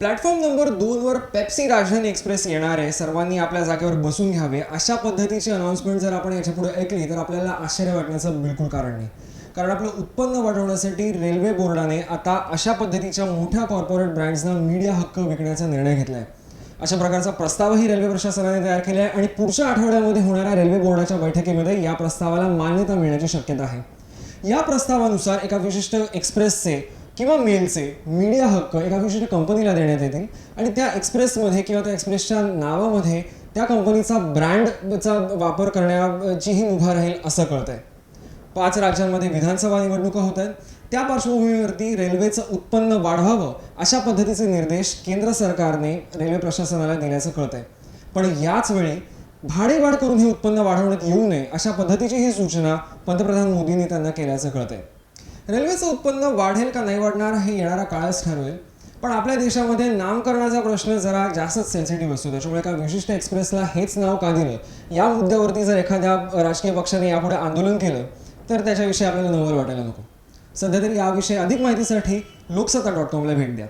Platform number दोनवर Pepsi Rajdhani express येणार आहे. सर्वांनी आपल्या जागेवर बसून घ्यावे. अशा पद्धतीची अनाऊन्समेंट जर आपण याच्यापुढे ऐकली तर आपल्याला आश्चर्य वाटण्याचं बिलकुल कारण नाही. कारण आपलं उत्पन्न वाढवण्यासाठी रेल्वे बोर्डाने आता अशा पद्धतीच्या मोठ्या कॉर्पोरेट ब्रँड्सना मीडिया हक्क विकण्याचा निर्णय घेतला आहे अशा प्रकारचा प्रस्तावही रेल्वे प्रशासनाने तयार केला आहे आणि पुढच्या आठवड्यामध्ये होणाऱ्या रेल्वे बोर्डाच्या बैठकीमध्ये या प्रस्तावाला मान्यता मिळण्याची शक्यता आहे. या प्रस्तावानुसार एका विशिष्ट एक्सप्रेसचे किंवा मेलचे मीडिया हक्क एका विशिष्ट कंपनीला देण्यात येतील आणि त्या एक्सप्रेसमध्ये किंवा त्या एक्सप्रेसच्या नावामध्ये त्या कंपनीचा ब्रँडचा वापर करण्याचीही मुभा राहील असं कळतंय. पाच राज्यांमध्ये विधानसभा निवडणुका होत आहेत. त्या पार्श्वभूमीवरती रेल्वेचं उत्पन्न वाढवावं अशा पद्धतीचे निर्देश केंद्र सरकारने रेल्वे प्रशासनाला दिल्याचं कळतंय. पण याच वेळी भाडेवाढ करून हे उत्पन्न वाढवण्यात येऊ नये अशा पद्धतीची ही सूचना पंतप्रधान मोदींनी त्यांना केल्याचं कळतंय. रेल्वेचं उत्पन्न वाढेल का नाही वाढणार हे येणारा काळच ठरवेल. पण आपल्या देशामध्ये नामकरणाचा प्रश्न जरा जास्तच सेन्सिटिव्ह असतो. त्याच्यामुळे एका विशिष्ट एक्सप्रेसला हेच नाव का दिलं? या मुद्द्यावरती जर एखाद्या राजकीय पक्षाने यापुढे आंदोलन केलं तर त्याच्याविषयी आपल्याला नवल वाटायला नको. सध्या तरी याविषयी अधिक माहितीसाठी लोकसत्ता डॉट कॉमला भेट द्या.